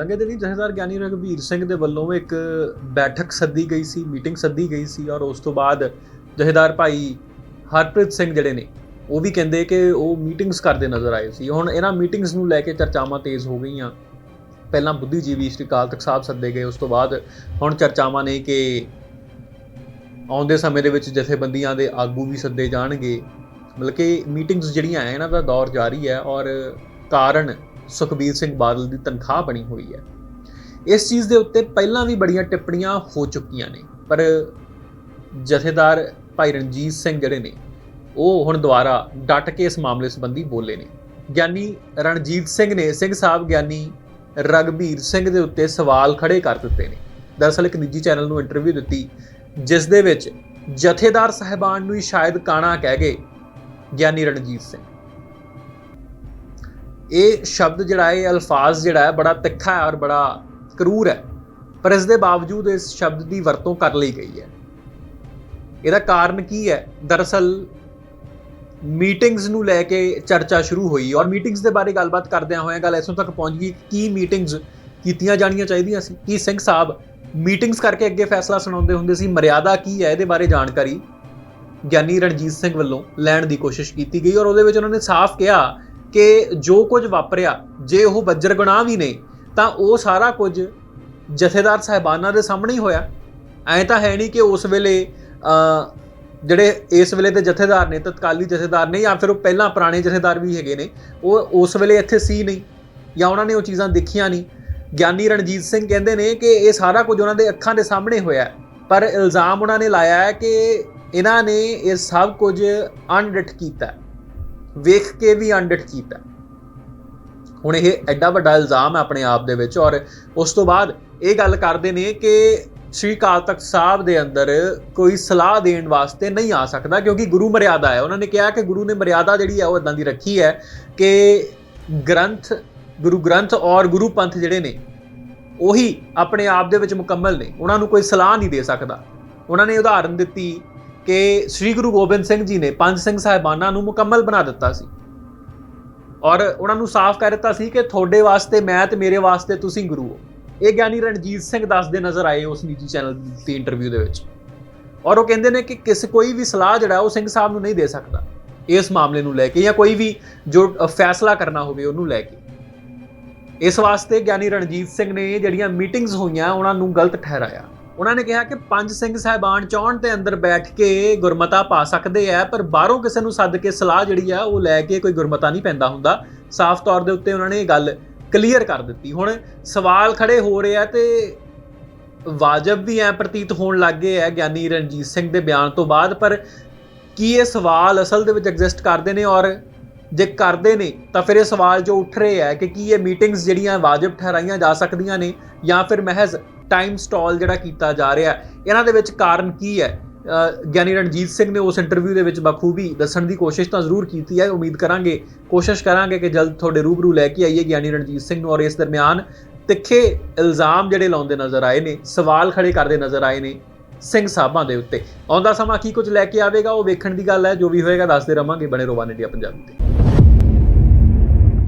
ਲੰਘੇ ਦਿਨੀ ਜਥੇਦਾਰ ਗਿਆਨੀ ਰਘਬੀਰ ਸਿੰਘ ਦੇ ਵੱਲੋਂ ਇੱਕ ਬੈਠਕ ਸੱਦੀ ਗਈ ਸੀ, ਮੀਟਿੰਗ ਸੱਦੀ ਗਈ ਸੀ ਔਰ ਉਸ ਤੋਂ ਬਾਅਦ ਜਥੇਦਾਰ ਭਾਈ ਹਰਪ੍ਰੀਤ ਸਿੰਘ ਜਿਹੜੇ ਨੇ, ਉਹ ਵੀ ਕਹਿੰਦੇ ਕਿ ਉਹ ਮੀਟਿੰਗਸ ਕਰਦੇ ਨਜ਼ਰ ਆਏ ਸੀ। ਹੁਣ ਇਹਨਾਂ ਮੀਟਿੰਗਸ ਨੂੰ ਲੈ ਕੇ ਚਰਚਾਵਾਂ ਤੇਜ਼ ਹੋ ਗਈਆਂ। ਪਹਿਲਾਂ ਬੁੱਧੀਜੀਵੀ ਸ਼੍ਰੀ ਅਕਾਲ ਤਖਤ ਸਾਹਿਬ ਸੱਦੇ ਗਏ, ਉਸ ਤੋਂ ਬਾਅਦ ਹੁਣ ਚਰਚਾਵਾਂ ਨੇ ਕਿ ਆਉਂਦੇ ਸਮੇਂ ਦੇ ਵਿੱਚ ਜਥੇਬੰਦੀਆਂ ਦੇ ਆਗੂ ਵੀ ਸੱਦੇ ਜਾਣਗੇ। ਮਤਲਬ ਕਿ ਮੀਟਿੰਗਸ ਜਿਹੜੀਆਂ ਹੈ ਇਹਨਾਂ ਦਾ ਦੌਰ ਜਾਰੀ ਹੈ ਔਰ ਕਾਰਨ ਸੁਖਬੀਰ ਸਿੰਘ ਬਾਦਲ ਦੀ ਤਨਖਾਹ ਬਣੀ ਹੋਈ ਹੈ। ਇਸ ਚੀਜ਼ ਦੇ ਉੱਤੇ ਪਹਿਲਾਂ ਵੀ ਬੜੀਆਂ ਟਿੱਪਣੀਆਂ ਹੋ ਚੁੱਕੀਆਂ ਨੇ, ਪਰ ਜਥੇਦਾਰ ਭਾਈ ਰਣਜੀਤ ਸਿੰਘ ਜਿਹੜੇ ਨੇ, ਉਹ ਹੁਣ ਦੁਬਾਰਾ ਡਟ ਕੇ ਇਸ ਮਾਮਲੇ ਸੰਬੰਧੀ ਬੋਲੇ ਨੇ। ਗਿਆਨੀ ਰਣਜੀਤ ਸਿੰਘ ਨੇ, ਸਿੰਘ ਸਾਹਿਬ ਗਿਆਨੀ ਰਗਬੀਰ ਸਿੰਘ ਦੇ ਉੱਤੇ ਸਵਾਲ ਖੜੇ ਕਰ ਦਿੱਤੇ ਨੇ। ਦਰਅਸਲ ਇੱਕ ਨਿੱਜੀ ਚੈਨਲ ਨੂੰ ਇੰਟਰਵਿਊ ਦਿੱਤੀ, ਜਿਸ ਦੇ ਵਿੱਚ ਜਥੇਦਾਰ ਸਹਿਬਾਨ ਨੂੰ ਹੀ ਸ਼ਾਇਦ ਕਾਣਾ ਕਹਿ ਗਏ ਗਿਆਨੀ ਰਣਜੀਤ ਸਿੰਘ। ਇਹ ਸ਼ਬਦ ਜਿਹੜਾ ਹੈ, ਇਹ ਅਲਫਾਜ਼ ਜਿਹੜਾ ਹੈ, ਬੜਾ ਤਿੱਖਾ ਹੈ ਔਰ ਬੜਾ ਕਰੂਰ ਹੈ। ਪਰ ਇਸ ਦੇ ਬਾਵਜੂਦ ਇਸ ਸ਼ਬਦ ਦੀ ਵਰਤੋਂ ਕਰ ਲਈ ਗਈ ਹੈ। ਇਹਦਾ ਕਾਰਨ ਕੀ ਹੈ? ਦਰਅਸਲ ਮੀਟਿੰਗਸ ਨੂੰ ਲੈ ਕੇ ਚਰਚਾ ਸ਼ੁਰੂ ਹੋਈ ਔਰ ਮੀਟਿੰਗਸ ਦੇ ਬਾਰੇ ਗੱਲਬਾਤ ਕਰਦਿਆਂ ਹੋਇਆਂ ਗੱਲ ਇਸੋਂ ਤੱਕ ਪਹੁੰਚ ਗਈ ਕੀ ਮੀਟਿੰਗਸ ਕੀਤੀਆਂ ਜਾਣੀਆਂ ਚਾਹੀਦੀਆਂ ਸੀ। ਕੀ ਸਿੰਘ ਸਾਹਿਬ ਮੀਟਿੰਗਸ ਕਰਕੇ ਅੱਗੇ ਫੈਸਲਾ ਸੁਣਾਉਂਦੇ ਹੁੰਦੇ ਸੀ? ਮਰਿਆਦਾ ਕੀ ਹੈ? ਇਹਦੇ ਬਾਰੇ ਜਾਣਕਾਰੀ ਗਿਆਨੀ ਰਣਜੀਤ ਸਿੰਘ ਵੱਲੋਂ ਲੈਣ ਦੀ ਕੋਸ਼ਿਸ਼ ਕੀਤੀ ਗਈ ਔਰ ਉਹਦੇ ਵਿੱਚ ਉਹਨਾਂ ਨੇ ਸਾਫ਼ ਕਿਹਾ ਕਿ ਜੋ ਕੁਝ ਵਾਪਰਿਆ, ਜੇ ਉਹ ਬੱਜਰ ਗੁਨਾਹ ਵੀ ਨੇ, ਤਾਂ ਉਹ ਸਾਰਾ ਕੁਝ ਜਥੇਦਾਰ ਸਾਹਿਬਾਨਾਂ ਦੇ ਸਾਹਮਣੇ ਹੀ ਹੋਇਆ। ਐਂ ਤਾਂ ਹੈ ਨਹੀਂ ਕਿ ਉਸ ਵੇਲੇ ਜਿਹੜੇ ਇਸ ਵੇਲੇ ਦੇ ਜਥੇਦਾਰ ਨੇ, ਤਤਕਾਲੀ ਜਥੇਦਾਰ ਨੇ ਜਾਂ ਫਿਰ ਉਹ ਪਹਿਲਾਂ ਪੁਰਾਣੇ ਜਥੇਦਾਰ ਵੀ ਹੈਗੇ ਨੇ, ਉਹ ਉਸ ਵੇਲੇ ਇੱਥੇ ਸੀ ਨਹੀਂ ਜਾਂ ਉਹਨਾਂ ਨੇ ਉਹ ਚੀਜ਼ਾਂ ਦੇਖੀਆਂ ਨਹੀਂ। ਗਿਆਨੀ ਰਣਜੀਤ ਸਿੰਘ ਕਹਿੰਦੇ ਨੇ ਕਿ ਇਹ ਸਾਰਾ ਕੁਝ ਉਹਨਾਂ ਦੇ ਅੱਖਾਂ ਦੇ ਸਾਹਮਣੇ ਹੋਇਆ ਪਰ ਇਲਜ਼ਾਮ ਉਹਨਾਂ ਨੇ ਲਾਇਆ ਹੈ ਕਿ ਇਹਨਾਂ ਨੇ ਇਹ ਸਭ ਕੁਝ ਅਣਡਿਠ ਕੀਤਾ ਵੇਖ ਕੇ ਵੀ ਅਣਡਿਠ ਕੀਤਾ ਹੁਣ ਇਹ ਐਡਾ ਵੱਡਾ ਇਲਜ਼ਾਮ ਹੈ ਆਪਣੇ ਆਪ ਦੇ ਵਿੱਚ ਔਰ ਉਸ ਤੋਂ ਬਾਅਦ ਇਹ ਗੱਲ ਕਰਦੇ ਨੇ ਕਿ ਸ਼੍ਰੀ ਅਕਾਲ ਤਖਤ ਸਾਹਿਬ ਦੇ ਅੰਦਰ ਕੋਈ ਸਲਾਹ ਦੇਣ ਵਾਸਤੇ ਨਹੀਂ ਆ ਸਕਦਾ ਕਿਉਂਕਿ ਗੁਰੂ ਮਰਿਆਦਾ ਹੈ। ਉਹਨਾਂ ਨੇ ਕਿਹਾ ਕਿ ਗੁਰੂ ਨੇ ਮਰਿਆਦਾ ਜਿਹੜੀ ਹੈ ਉਹ ਇਦਾਂ ਦੀ ਰੱਖੀ ਹੈ ਕਿ ਗ੍ਰੰਥ, ਗੁਰੂ ਗ੍ਰੰਥ ਔਰ ਗੁਰੂ ਪੰਥ ਜਿਹੜੇ ਨੇ, ਉਹੀ ਆਪਣੇ ਆਪ ਦੇ ਵਿੱਚ ਮੁਕੰਮਲ ਨੇ। ਉਹਨਾਂ ਨੂੰ ਕੋਈ ਸਲਾਹ ਨਹੀਂ ਦੇ ਸਕਦਾ। ਉਹਨਾਂ ਨੇ ਉਦਾਹਰਨ ਦਿੱਤੀ ਕਿ ਸ੍ਰੀ ਗੁਰੂ ਗੋਬਿੰਦ ਸਿੰਘ ਜੀ ਨੇ ਪੰਜ ਸਿੰਘ ਸਾਹਿਬਾਨਾਂ ਨੂੰ ਮੁਕੰਮਲ ਬਣਾ ਦਿੱਤਾ ਸੀ। ਔਰ ਉਹਨਾਂ ਨੂੰ ਸਾਫ਼ ਕਰ ਦਿੱਤਾ ਸੀ ਕਿ ਤੁਹਾਡੇ ਵਾਸਤੇ ਮੈਂ ਤੇ ਮੇਰੇ ਵਾਸਤੇ ਤੁਸੀਂ ਗੁਰੂ ਹੋ। ਇਹ ਗਿਆਨੀ ਰਣਜੀਤ ਸਿੰਘ ਦੱਸਦੇ ਨਜ਼ਰ ਆਏ ਉਸ ਨਿੱਜੀ ਚੈਨਲ ਦੀ ਇੰਟਰਵਿਊ ਦੇ ਵਿੱਚ। ਔਰ ਉਹ ਕਹਿੰਦੇ ਨੇ ਕਿ ਕਿਸ ਕੋਈ ਵੀ ਸਲਾਹ ਜਿਹੜਾ ਉਹ ਸਿੰਘ ਸਾਹਿਬ ਨੂੰ ਨਹੀਂ ਦੇ ਸਕਦਾ। ਇਸ ਮਾਮਲੇ ਨੂੰ ਲੈ ਕੇ ਜਾਂ ਕੋਈ ਵੀ ਜੋ ਫੈਸਲਾ ਕਰਨਾ ਹੋਵੇ ਉਹਨੂੰ ਲੈ ਕੇ। ਇਸ ਵਾਸਤੇ ਗਿਆਨੀ ਰਣਜੀਤ ਸਿੰਘ ਨੇ ਜਿਹੜੀਆਂ ਮੀਟਿੰਗਸ ਹੋਈਆਂ, ਉਹਨਾਂ ਨੂੰ ਗਲਤ ਠਹਿਰਾਇਆ। ਉਹਨਾਂ ਨੇ ਕਿਹਾ ਕਿ ਪੰਜ ਸਿੰਘ ਸਾਹਿਬਾਨ ਚਾਹਣ ਤੇ ਅੰਦਰ ਬੈਠ ਕੇ ਗੁਰਮਤਾ ਪਾ ਸਕਦੇ ਆ, ਪਰ ਬਾਹਰੋਂ ਕਿਸੇ ਨੂੰ ਸੱਦ ਕੇ ਸਲਾਹ ਜਿਹੜੀ ਆ, ਉਹ ਲੈ ਕੇ ਕੋਈ ਗੁਰਮਤਾ ਨਹੀਂ ਪੈਂਦਾ ਹੁੰਦਾ। ਸਾਫ਼ ਤੌਰ ਦੇ ਉੱਤੇ ਉਹਨਾਂ ਨੇ ਇਹ ਗੱਲ ਕਲੀਅਰ ਕਰ ਦਿੱਤੀ। ਹੁਣ ਸਵਾਲ ਖੜੇ ਹੋ ਰਹੇ ਆ ਤੇ ਵਾਜਬ ਵੀ ਐ, ਪ੍ਰਤੀਤ ਹੋਣ ਲੱਗ ਗਏ ਆ ਗਿਆਨੀ ਰਣਜੀਤ ਸਿੰਘ ਦੇ ਬਿਆਨ ਤੋਂ ਬਾਅਦ, ਪਰ ਕੀ ਇਹ ਸਵਾਲ ਅਸਲ ਦੇ ਵਿੱਚ ਐਗਜ਼ਿਸਟ ਕਰਦੇ ਨੇ ਔਰ ਜੇ ਕਰਦੇ ਨੇ, ਤਾਂ ਫਿਰ ਇਹ ਸਵਾਲ ਜੋ ਉੱਠ ਰਹੇ ਆ ਕਿ ਕੀ ਇਹ ਮੀਟਿੰਗਸ ਜਿਹੜੀਆਂ ਵਾਜਬ ਠਹਿਰਾਈਆਂ ਜਾ ਸਕਦੀਆਂ ਨੇ ਜਾਂ ਫਿਰ ਮਹਿਜ਼ ਟਾਈਮ ਸਟਾਲ ਜਿਹੜਾ ਕੀਤਾ ਜਾ ਰਿਹਾ ਇਹਨਾਂ ਦੇ ਵਿੱਚ ਕਾਰਨ ਕੀ ਹੈ? ਗਿਆਨੀ ਰਣਜੀਤ ਸਿੰਘ ਨੇ ਉਸ ਇੰਟਰਵਿਊ ਦੇ ਵਿੱਚ ਬਖੂਬੀ ਦੱਸਣ ਦੀ ਕੋਸ਼ਿਸ਼ ਤਾਂ ਜ਼ਰੂਰ ਕੀਤੀ ਹੈ। ਉਮੀਦ ਕਰਾਂਗੇ, ਕੋਸ਼ਿਸ਼ ਕਰਾਂਗੇ ਕਿ ਜਲਦ ਤੁਹਾਡੇ ਰੂਬਰੂ ਲੈ ਕੇ ਆਈਏ ਗਿਆਨੀ ਰਣਜੀਤ ਸਿੰਘ ਨੂੰ ਔਰ ਇਸ ਦਰਮਿਆਨ ਤਿੱਖੇ ਇਲਜ਼ਾਮ ਜਿਹੜੇ ਲਾਉਂਦੇ ਨਜ਼ਰ ਆਏ ਨੇ, ਸਵਾਲ ਖੜੇ ਕਰਦੇ ਨਜ਼ਰ ਆਏ ਨੇ ਸਿੰਘ ਸਾਹਿਬਾਂ ਦੇ ਉੱਤੇ। ਆਉਂਦਾ ਸਮਾਂ ਕੀ ਕੁਝ ਲੈ ਕੇ ਆਵੇਗਾ, ਉਹ ਵੇਖਣ ਦੀ ਗੱਲ ਹੈ। ਜੋ ਵੀ ਹੋਏਗਾ, ਦੱਸਦੇ ਰਵਾਂਗੇ ਬਣੇ ਰੋਵਾਨ ਇੰਡੀਆ ਪੰਜਾਬੀ ਤੇ।